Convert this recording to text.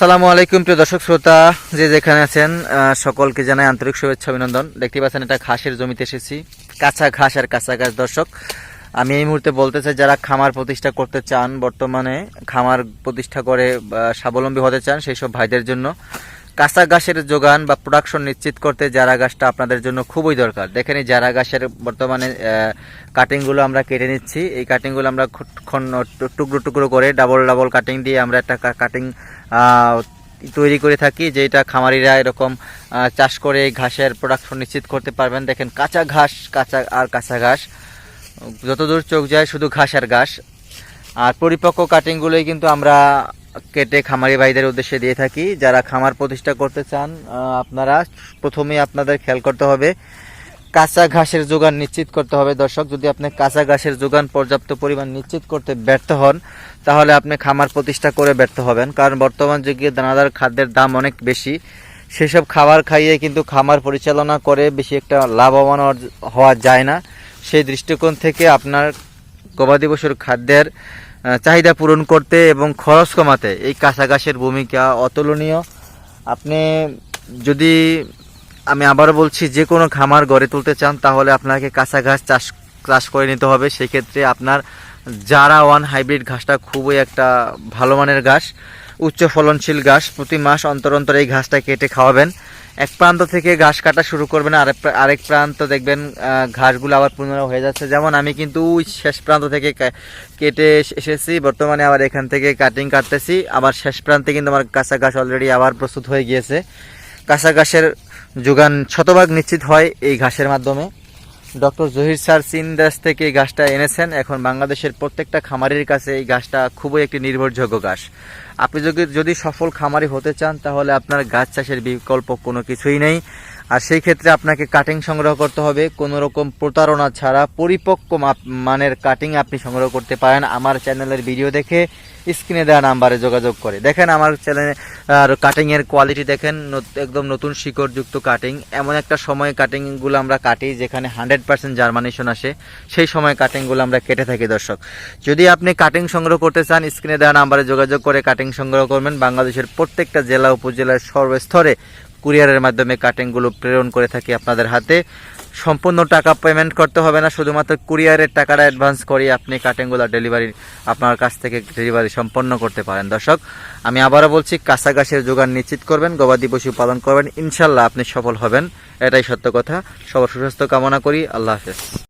আসসালামু আলাইকুম, প্রিয় দর্শক শ্রোতা। যে যেখানে আছেন সকলকে জানাই আন্তরিক শুভেচ্ছা, অভিনন্দন। দেখতে পাচ্ছেন, এটা ঘাসের জমিতে এসেছি। কাঁচা ঘাস আর কাঁচা ঘাস দর্শক। আমি এই মুহূর্তে বলতে চাই, যারা খামার প্রতিষ্ঠা করতে চান, বর্তমানে খামার প্রতিষ্ঠা করে স্বাবলম্বী হতে চান, সেই সব ভাইদের জন্য কাঁচা ঘাসের যোগান বা প্রোডাকশন নিশ্চিত করতে জারা গাছটা আপনাদের জন্য খুবই দরকার। দেখেন এই জারা গাছের বর্তমানে কাটিংগুলো আমরা কেটে নিচ্ছি। এই কাটিংগুলো আমরা টুকরো টুকরো করে ডাবল ডাবল কাটিং দিয়ে আমরা একটা কাটিং তৈরি করে থাকি, যেটা খামারিরা এরকম চাষ করে ঘাসের প্রোডাকশন নিশ্চিত করতে পারবেন। দেখেন কাঁচা ঘাস, কাঁচা আর কাঁচা ঘাস। যতদূর চোখ যায় শুধু ঘাস আর ঘাস। আর পরিপক্ক কাটিংগুলোই কিন্তু আমরা কেটে খামারি ভাইদের উদ্দেশ্যে দিয়ে থাকি। যারা খামার প্রতিষ্ঠা করতে চান আপনারা প্রথমে আপনাদের খেয়াল করতে হবে, কাঁচা ঘাসের যোগান নিশ্চিত করতে হবে। দর্শক, যদি আপনি কাঁচা ঘাসের যোগান পর্যাপ্ত পরিমাণ নিশ্চিত করতে ব্যর্থ হন, তাহলে আপনি খামার প্রতিষ্ঠা করে ব্যর্থ হবেন। কারণ বর্তমান যুগে দানাদার খাদ্যের দাম অনেক বেশি। সেসব খাবার খাইয়ে কিন্তু খামার পরিচালনা করে বেশি একটা লাভবান হওয়া যায় না। সেই দৃষ্টিকোণ থেকে আপনার গবাদি পশুর খাদ্যের চাহিদা পূরণ করতে এবং খরচ কমাতে এই ঘাসের ভূমিকা অতুলনীয়। আপনি যদি আমি আবারও বলছি, যে কোনো খামার গড়ে তুলতে চান, তাহলে আপনাকে কাঁচা ঘাস চাষ চাষ করে নিতে হবে। সেক্ষেত্রে আপনার জারা ওয়ান হাইব্রিড ঘাসটা খুবই একটা ভালো মানের ঘাস, উচ্চ ফলনশীল ঘাস। প্রতি মাস অন্তর অন্তর এই ঘাসটা কেটে খাওয়াবেন। এক প্রান্ত থেকে ঘাস কাটা শুরু করবেন, আরেক আরেক প্রান্ত দেখবেন ঘাসগুলো আবার পুনরায় হয়ে যাচ্ছে। যেমন আমি কিন্তু ওই শেষ প্রান্ত থেকে কেটে এসেছি, বর্তমানে আবার এখান থেকে কাটিং কাটতেছি। আবার শেষ প্রান্তে কিন্তু আমার কাঁচা ঘাস অলরেডি আবার প্রস্তুত হয়ে গিয়েছে। কাঁচা ঘাসের যোগান শতভাগ নিশ্চিত হয় এই ঘাসের মাধ্যমে। ডক্টর জহির স্যার চীন দেশ থেকে এই গাছটা এনেছেন। এখন বাংলাদেশের প্রত্যেকটা খামারের কাছে এই গাছটা খুবই একটি নির্ভরযোগ্য গাছ। আপনি যদি যদি সফল খামারি হতে চান, তাহলে আপনার গাছ চাষের বিকল্প কোনো কিছুই নেই। আর সেই ক্ষেত্রে আপনাকে কাটিং সংগ্রহ করতে হবে। কোনো রকম প্রতারণা ছাড়া পরিপক্ক মানের কাটিং আপনি সংগ্রহ করতে পারেন আমার চ্যানেলের ভিডিও দেখে। স্ক্রিনে দেওয়া নাম্বারে যোগাযোগ করে। দেখেন আমার চ্যানেলে আর কাটিংয়ের কোয়ালিটি দেখেন একদম নতুন শিকড়যুক্ত কাটিং এমন একটা সময় কাটিংগুলো আমরা কাটি যেখানে হান্ড্রেড পার্সেন্ট জার্মানেশন আসে, সেই সময় কাটিংগুলো আমরা কেটে থাকি দর্শক। যদি আপনি কাটিং সংগ্রহ করতে চান স্ক্রিনে দেওয়া নাম্বারে যোগাযোগ করে কাটিং সংগ্রহ করবেন। বাংলাদেশের প্রত্যেকটা জেলা, উপজেলার সর্বস্তরে কুরিয়ারের মাধ্যমে কাটিংগুলো প্রেরণ করে থাকি আপনাদের হাতে। সম্পূর্ণ টাকা পেমেন্ট করতে হবে না, শুধুমাত্র কুরিয়ারের টাকাটা অ্যাডভান্স করি আপনি কাটিংগুলো ডেলিভারি আপনার কাছ থেকে ডেলিভারি সম্পন্ন করতে পারেন। দর্শক, আমি আবারও বলছি ঘাসের যোগান নিশ্চিত করবেন, গবাদি পশু পালন করবেন ইনশাল্লাহ আপনি সফল হবেন, এটাই সত্য কথা। সবার সুস্বাস্থ্য কামনা করি, আল্লাহ হাফেজ।